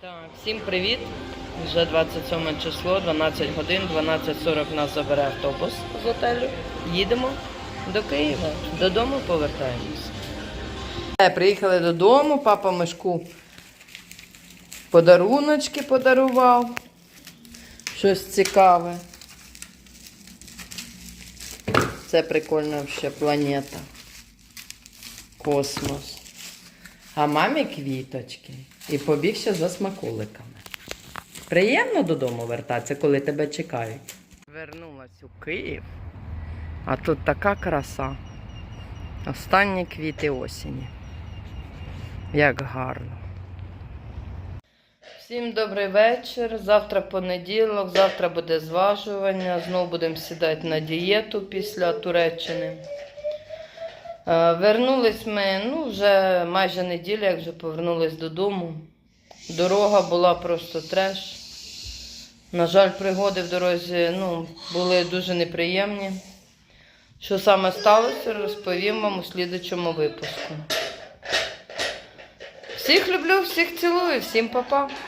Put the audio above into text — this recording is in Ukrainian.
Так, всім привіт. Вже 27 число, 12 годин, 12.40 нас забере автобус з готелю. Їдемо до Києва. Додому повертаємось. Е, Приїхали додому, папа мишку подаруночки подарував. Щось цікаве. Це прикольна ще планета. Космос. А мамі квіточки. І побіг ще за смаколиками. Приємно додому вертатися, коли тебе чекають. Вернулась у Київ, а тут така краса. Останні квіти осені. Як гарно. Всім добрий вечір. Завтра понеділок, завтра буде зважування. Знову будемо сідати на дієту після Туреччини. Е, Вернулись ми ну, вже майже неділя, як вже повернулись додому. Дорога була просто треш. На жаль, пригоди в дорозі ну, були дуже неприємні. Що саме сталося, розповім вам у слідучому випуску. Всіх люблю, всіх цілую, всім па-па.